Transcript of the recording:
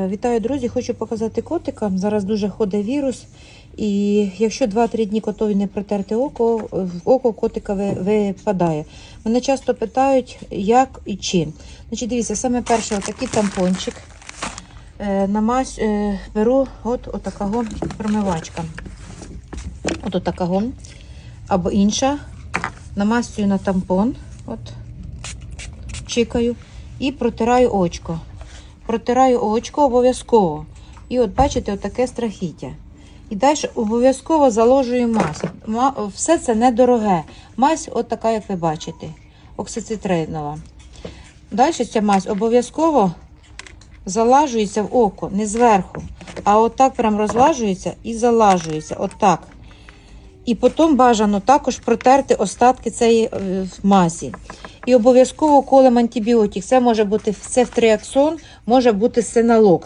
Е, Вітаю, друзі! Хочу показати котика. Зараз дуже ходить вірус. І якщо 2-3 дні котові не протерти око, око котика випадає. Мене часто питають, як і чим. Значить, дивіться, саме перше, отакий тампончик. Е, намазь, е, беру от отакого промивачка. От отакого. Або інша. Намастюю на тампон. От. Чикаю. І протираю очко. Протираю очко обов'язково. І от бачите, отаке страхіття. І далі обов'язково заложую мазь. Все це недороге. Мазь, от така, як ви бачите, оксицитринова. Далі ця мазь обов'язково залажується в око, не зверху. А отак прям розлажується і залажується. Отак. І потім бажано також протерти остатки цієї е, мазі. І обов'язково колем антибіотик. Це може бути сефтриаксон, може бути синалок.